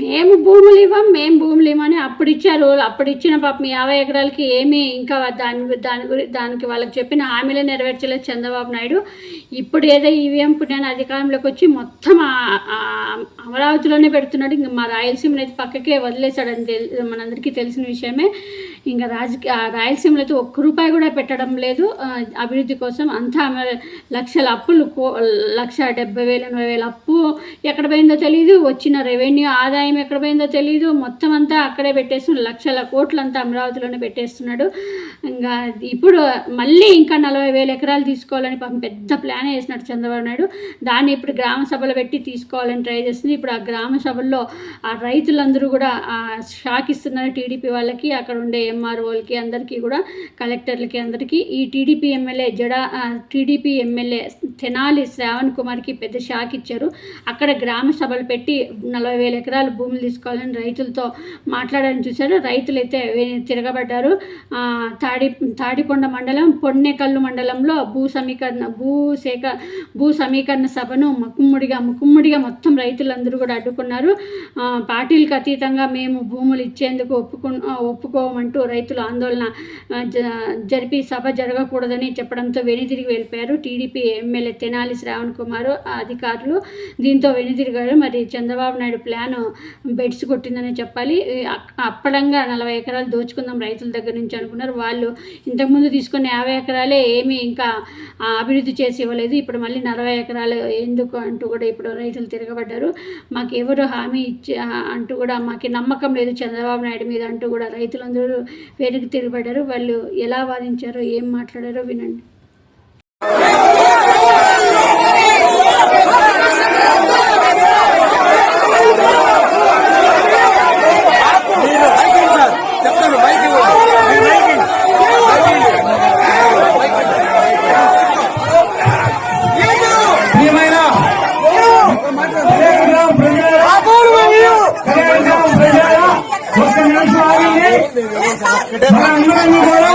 మేము భూములు ఇవ్వం మేము భూములు ఇవ్వమని అప్పుడు ఇచ్చారు అప్పుడు ఇచ్చిన పాపం యాభై ఎకరాలకి ఏమీ ఇంకా దాని దాని గురి దానికి వాళ్ళకి చెప్పిన హామీలు నెరవేర్చలేదు చంద్రబాబు నాయుడు. ఇప్పుడు ఏదో ఈవీఎం పుణ్యాన్ని అధికారంలోకి వచ్చి మొత్తం అమరావతిలోనే పెడుతున్నాడు. ఇంకా మా రాయలసీమ అయితే పక్కకే వదిలేశాడని తెలి మనందరికీ తెలిసిన విషయమే. ఇంకా రాజకీయ రాయలసీమలో అయితే ఒక్క రూపాయి కూడా పెట్టడం లేదు. అభివృద్ధి కోసం అంతా అమ- లక్షల అప్పులు కో- లక్ష డెబ్బై వేలు ఎనభై వేల అప్పు ఎక్కడ పోయిందో తెలియదు వచ్చిన రెవెన్యూ ఆదాయం ఎక్కడ పోయిందో తెలియదు మొత్తం అంతా అక్కడే పెట్టేస్తున్నాడు లక్షల కోట్లు అంతా అమరావతిలోనే పెట్టేస్తున్నాడు. ఇంకా ఇప్పుడు మళ్ళీ ఇంకా నలభై వేల ఎకరాలు తీసుకోవాలని పాపం పెద్ద ప్లాన్ వేసినాడు చంద్రబాబు నాయుడు. దాన్ని ఇప్పుడు గ్రామ సభలు పెట్టి తీసుకోవాలని ట్రై చేస్తుంది. ఇప్పుడు ఆ గ్రామ సభల్లో ఆ రైతులందరూ కూడా షాక్ ఇస్తున్నారు టీడీపీ వాళ్ళకి? అక్కడ ఉండే ఎంఆర్ఓలకి అందరికీ కూడా కలెక్టర్లకి అందరికీ ఈ టీడీపీ ఎమ్మెల్యే జడా టీడీపీ ఎమ్మెల్యే తెనాలి శ్రావణ్ కుమార్కి పెద్ద షాక్ ఇచ్చారు. అక్కడ గ్రామ సభలు పెట్టి నలభై వేల ఎకరాలు భూములు తీసుకోవాలని రైతులతో మాట్లాడాలని చూశారు. రైతులైతే తిరగబడ్డారు. తాడి తాడికొండ మండలం పొన్నెకల్లు మండలంలో భూ సమీకరణ భూ సేక భూ సమీకరణ సభను ముక్కుమ్మడిగా ముక్కుమ్మడిగా మొత్తం రైతులందరూ కూడా అడ్డుకున్నారు. పార్టీలకు అతీతంగా మేము భూములు ఇచ్చేందుకు ఒప్పుకు ఒప్పుకోమంటూ ఒప్పుకోమంటూ రైతులు ఆందోళన జ- జరిపి సభ జరగకూడదని చెప్పడంతో వెనుదిరిగి వెళ్ళిపోయారు. టీడీపీ ఎమ్మెల్యే తెనాలి శ్రావణ్ కుమార్ అధికారులు దీంతో వెనుదిరిగారు మరి చంద్రబాబు నాయుడు ప్లాన్ బెడ్స్ కొట్టిందని చెప్పాలి. అప్పడంగా నలభై ఎకరాలు దోచుకుందాం రైతుల దగ్గర నుంచి అనుకున్నారు. వాళ్ళు ఇంతకుముందు తీసుకున్న యాభై ఎకరాలే ఏమీ ఇంకా అభివృద్ధి చేసి ఇవ్వలేదు. ఇప్పుడు మళ్ళీ నలభై ఎకరాలు ఎందుకు అంటూ కూడా ఇప్పుడు రైతులు తిరగబడ్డారు. మాకు ఎవరు హామీ ఇచ్చి అంటూ కూడా మాకు నమ్మకం లేదు చంద్రబాబు నాయుడు మీద అంటూ కూడా రైతులందరూ వెనక్కి తిరగబడ్డారు. వాళ్ళు ఎలా వాదించారో ఏం మాట్లాడారో వినండి. మనందరం కూడా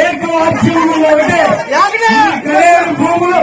ఏకవాక్యంలో ఒకటే ఈ కళ్యాణ భూములు